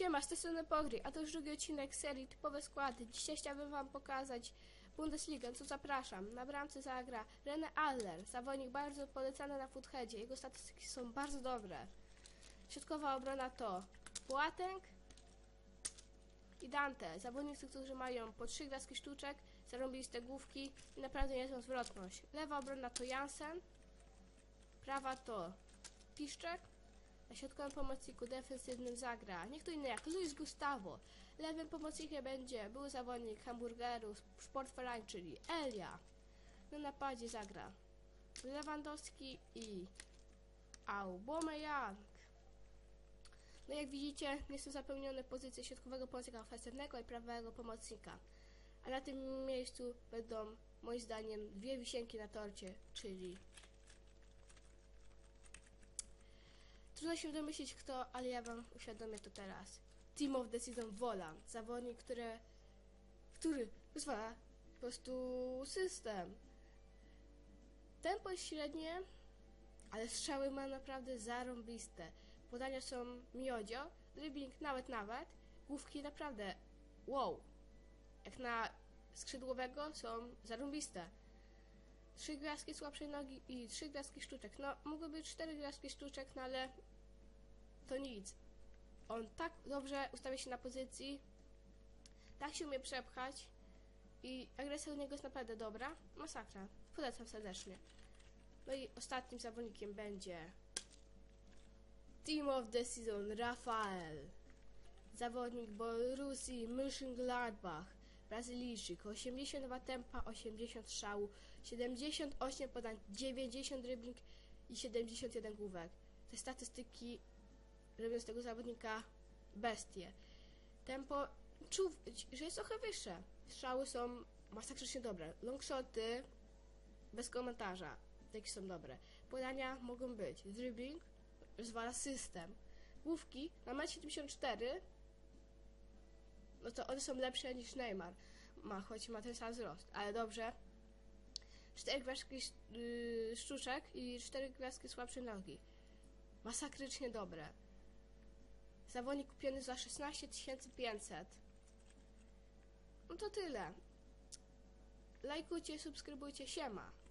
Siema, z tej strony Pogry, a to już drugi odcinek serii Typowe Składy. Dzisiaj chciałbym wam pokazać Bundesligę, co zapraszam. Na bramce zagra René Aller, zawodnik bardzo polecany na Footheadzie. Jego statystyki są bardzo dobre. Środkowa obrona to Boateng i Dante. Zawodnicy, którzy mają po trzy gwiazdki sztuczek, zarąbiste główki i naprawdę niezłą zwrotność. Lewa obrona to Jansen, prawa to Piszczek, na środkowym pomocniku defensywnym zagra nie kto inny jak Luis Gustavo. Lewym pomocnikiem będzie był zawodnik hamburgerów Sportverein, czyli Elia. Na napadzie zagra Lewandowski i Aubameyang. No jak widzicie, nie są zapełnione pozycje środkowego pomocnika ofensywnego i prawego pomocnika. A na tym miejscu będą moim zdaniem dwie wisienki na torcie, czyli Trudno się domyślić kto, ale ja wam uświadomię to teraz. Team of the Season Volant. Zawodnik, który, który pozwala po prostu system. Tempo jest średnie, ale strzały ma naprawdę zarąbiste. Podania są miodzio, dribbling nawet nawet, główki naprawdę wow. Jak na skrzydłowego są zarąbiste. Trzy gwiazdki słabszej nogi i trzy gwiazdki sztuczek. No, mogły być cztery gwiazdki sztuczek, no ale to nic. On tak dobrze ustawia się na pozycji, tak się umie przepchać i agresja u niego jest naprawdę dobra. Masakra. Polecam serdecznie. No i ostatnim zawodnikiem będzie Team of the Season Rafael. Zawodnik Borussii Mönchengladbach. Brazylijczyk. 82 tempa, 80 szału, 78 podań, 90 dribbling i 71 główek. Te statystyki robią z tego zawodnika bestię. Tempo, czuł, że jest trochę wyższe. Strzały są masakrycznie dobre. Longshoty bez komentarza. Takie są dobre. Podania mogą być. Dribbling rozwala system. Główki na 1,74 m no to one są lepsze niż Neymar. Ma, choć ma ten sam wzrost, ale dobrze. Cztery gwiazdki sztuczek i cztery gwiazdki słabszej nogi. Masakrycznie dobre. Zawodnik kupiony za 16 500. No to tyle. Lajkujcie, subskrybujcie, siema.